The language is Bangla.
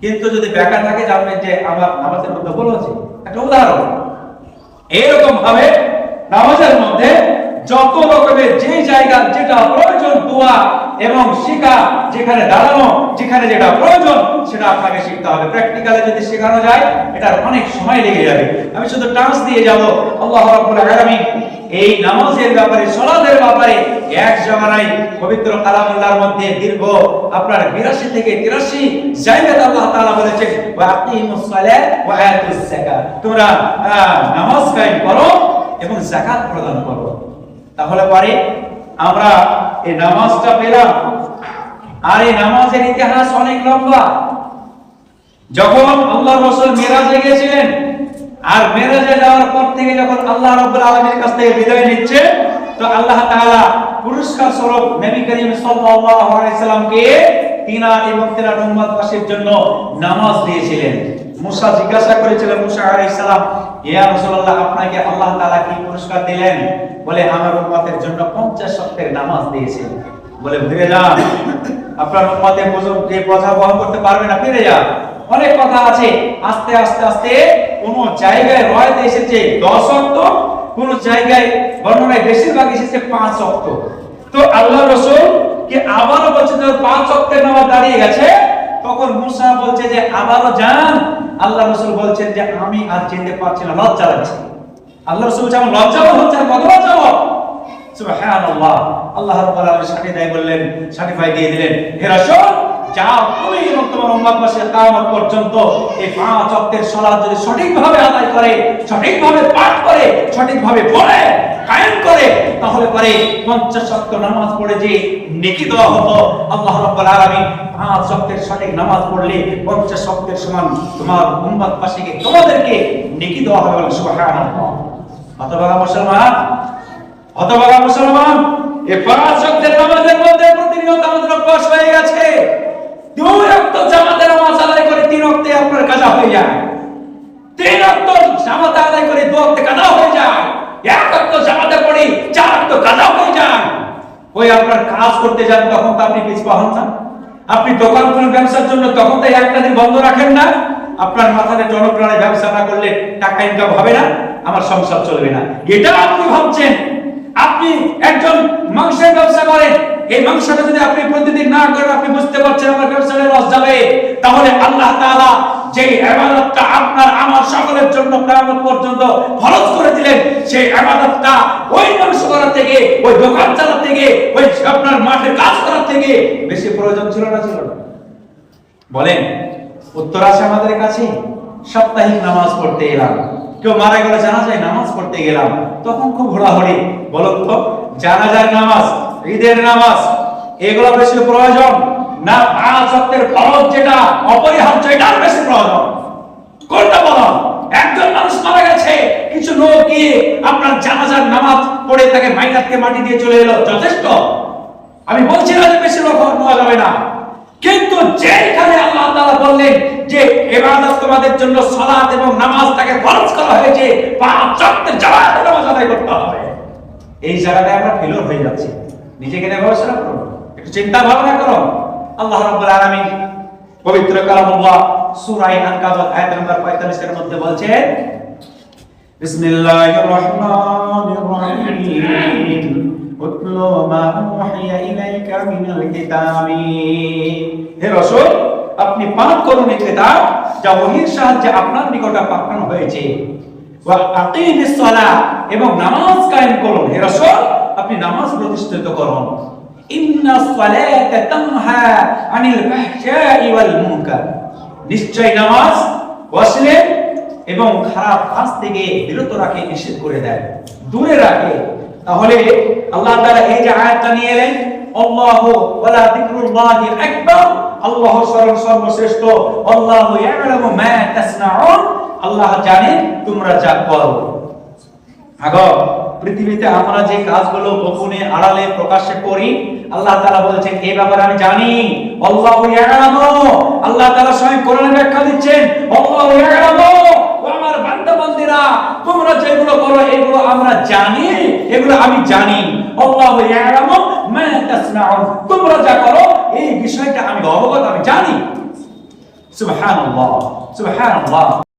কিন্তু যদি বেকা থাকে, জানবেন যে আমার নামাজের মধ্যে ভুল হচ্ছে একটা উদাহরণ। ভাবে নামাজের মধ্যে যত রকমের যে জায়গা যেটা প্রয়োজন দোয়া এবং শিখা, যেখানে দাঁড়ানো, যেখানে যেটা প্রয়োজন, সেটা আপনাকে শিখতে হবে। প্র্যাকটিক্যালে যদি শেখানো যায়, এটার অনেক সময় লেগে যাবে। আমি শুধু টান্স দিয়ে যাব। আল্লাহ আলামিন এই নামাজের ব্যাপারে সালাতের ব্যাপারে এক জামানায় পবিত্র কালামুল্লাহর মধ্যে দীর্ঘ, আপনার 82 থেকে 83 জায়গাতে আল্লাহ তাআলা বলেছেন সালাত ওয়া আতুস যাকাত। তোমরা নামাজ কায়েম করো এবং যাকাত প্রদান করো। তাহলে পরে আমরা এই নামাজটা পেলাম। আর এই নামাজের ইতিহাস অনেক লম্বা। যখন আল্লাহ রসুল মেরাজে গিয়েছিলেন আর মেরাজে যাওয়ার পর থেকে যখন আল্লাহ রাব্বুল আলামিনের কাছ থেকে বিদায় নিচ্ছে, তো আল্লাহ তাআলা পুরস্কার স্বরূপ নবী করিম সাল্লাল্লাহু আলাইহি সাল্লামকে তিনার এবং তিনার উম্মতবাসীর জন্য নামাজ দিয়েছিলেন। মুসা জিজ্ঞাসা করেছিলেন, মুসা আলাইহিস সালাম ইয়া রাসূলুল্লাহ, আপনাকে আল্লাহ তাআলা কি পুরস্কার দিলেন? বলে, আমার উম্মতের জন্য 50 সপ্তাহের নামাজ দিয়েছেন। বলে, ফিরে যান। আপনার উম্মতে বুঝুন যে বোঝা বহন করতে পারবে না? ফিরে যান। অনেক কথা আছে। আস্তে আস্তে আস্তে কোন জায়গায় রয়তে এসেছে দশ অক্ট কোন জায়গায় বর্ণনায় বেশিরভাগ এসেছে পাঁচ অক্ট তো আল্লাহ রসুল কি আবারও বলছে যে পাঁচ অক্টের নামাজ দাঁড়িয়ে গেছে? তখন মুসা বলছে যে আবারও যান। আল্লাহ রসুল বলছেন যে আমি আর যেতে পারছি না, লজ্জা লাগছে। আল্লাহ রসুল বলছে, আমার লজ্জা হচ্ছে কত লজ্জা সুবহানাল্লাহ। আল্লাহ রাব্বুল আলামিন সার্টিফাই বললেন, সার্টিফাই দিয়ে দিলেন। হে রাসূল যাও, তুমি এবং তোমার উম্মতবাসী কিয়ামত পর্যন্ত এই পাঁচ ওয়াক্তের সালাত যদি সঠিকভাবে আদায় করে, সঠিকভাবে পাঠ করে, সঠিকভাবে পড়ে কায়েম করে, তাহলে পরে 50 ওয়াক্ত নামাজ পড়ে যে নেকি দেওয়া হতো, আল্লাহ রাব্বুল আলামিন পাঁচ ওয়াক্তের সঠিক নামাজ পড়লে 50 ওয়াক্তের সমান তোমার উম্মতবাসীকে তোমাদেরকে নেকি দেওয়া হবে মুসলমান? মুসলমান? নামাজের মধ্যে প্রতিনিয়ত আমাদের হয়ে গেছে। জামাতে নামাজ আদায় করে, তিন ওয়াক্তে আপনার কাজা হয়ে যায়। তিন ওয়াক্ত জামাতে আদায় করে, দু ওয়াক্তে কাজা হয়ে যায়। এক ওয়াক্ত জামাতে পড়ি, চার ওয়াক্ত কাজা হয়ে যায়। ওই আপনার কাজ করতে যান তখন তো আপনি পিছপা হন না। আপনি দোকান খুলেন ব্যবসার জন্য তখন তো একটা দিন বন্ধ রাখেন না। আপনার মাথাতে জনপ্রাণে ব্যবসা না করলে টাকা ইনকাম হবে না, আমার সংসার চলবে না। এটা আপনি ভাবছেন। আপনি একজন মাংসের ব্যবসা করেন এই মাংসটা যদি আপনি প্রতিদিন না করেন, আপনি বুঝতে পারছেন আমার ব্যবসাটা লস যাবে। তাহলে আল্লাহ তাআলা যে ইবাদতটা আপনার আমার সকলের জন্য কিয়ামত পর্যন্ত ফরজ করে দিলেন, সেই ইবাদতটা ওই মাংস করা থেকে, ওই দোকান চালা থেকে, ওই আপনার মাঠে কাজ করার থেকে বেশি প্রয়োজন ছিল না ছিল না? বলেন, উত্তর আছে আমাদের কাছে, সাপ্তাহিক নামাজ পড়তে এলাম। কেউ মারা গেলে জানা যায়, নামাজ পড়তে গেলাম। তখন খুব ঘোরাঘুরি বলো তো, জানাজার নামাজ ঈদের নামাজ, এগুলো বেশি প্রয়োজন না পাঁচ ওয়াক্তের ফরজ যেটা, অপরিহার্য এটার বেশি প্রয়োজন। কোনটা বলো? একজন মানুষ মারা গেছে, কিছু লোক গিয়ে আপনার জানাজার নামাজ পড়ে তাকে মাইনাতকে মাটি দিয়ে চলে এলো, যথেষ্ট? আমি বলছি না যে বেশি লোক নেওয়া যাবে না। কিন্তু যেখানে আল্লাহ তাআলা বললেন যে ইবাদত তোমাদের জন্য সালাত এবং নামাজ তাকে ফরজ করা হয়েছে, পাঁচ ওয়াক্তের জামাতে নামাজ আদায় করতে হবে। এই জায়গাটায় আমরা ফেলিওর হয়ে যাচ্ছি। নিজেকে নিয়ে গবেষণা করুন একটু চিন্তা ভাবনা করো। আল্লাহ রাব্বুল আলামিন পবিত্র কালামুল্লাহ সূরা আনকাবুত আয়াত নম্বর 45 এর মধ্যে বলছেন বিসমিল্লাহির রহমানির রহিম। উতলু মা উহিয়া ইলাইকা মিনাল কিতাবি। হে রাসূল, আপনি পাঠ করুন এই কিতাব, যা ওহীর সাহায্যে আপনার নিকটে পাঠানো হয়েছে। ওয়া আকিমিস সালাহ এবং নামাজ কায়েম করুন। হে রাসূল আপনি নামাজ প্রতিষ্ঠিত করুন। নিশ্চয় নামাজ অশ্লীল এবং খারাপ কাজ থেকে বিরত রাখে, নিষেধ করে দেয়। দূরে রাখে। তাহলে আল্লাহ তাআলা এই যে আয়াতটা নিয়ে এলেন, আল্লাহু ওয়ালা আকবার। আল্লাহ সর্ব সর্বশ্রেষ্ঠ। আল্লাহু ইয়ালামু মা তাসনাউন। আল্লাহ জানেন, তোমরা যা করো। আগো। পৃথিবীতে আমরা যে কাজগুলো গোপনে আড়ালে প্রকাশ্যে করি, আল্লাহ তাআলা বলেছেন এই ব্যাপারে আমি জানি। আল্লাহু ইয়ালামু। আল্লাহ তাআলা স্বয়ং কোরআনে ব্যাখ্যা দিচ্ছেন, আল্লাহু ইয়ালামু। আমার বান্দা বান্দীরা তোমরা যেগুলো করো এগুলো আমরা জানি, এগুলো আমি জানি। আল্লাহু ইয়ালামু মা তাসনাউন। তোমরা যা করো, এই বিষয়টা আমি অবগত, আমি জানি। সুবহানাল্লাহ সুবহানাল্লাহ।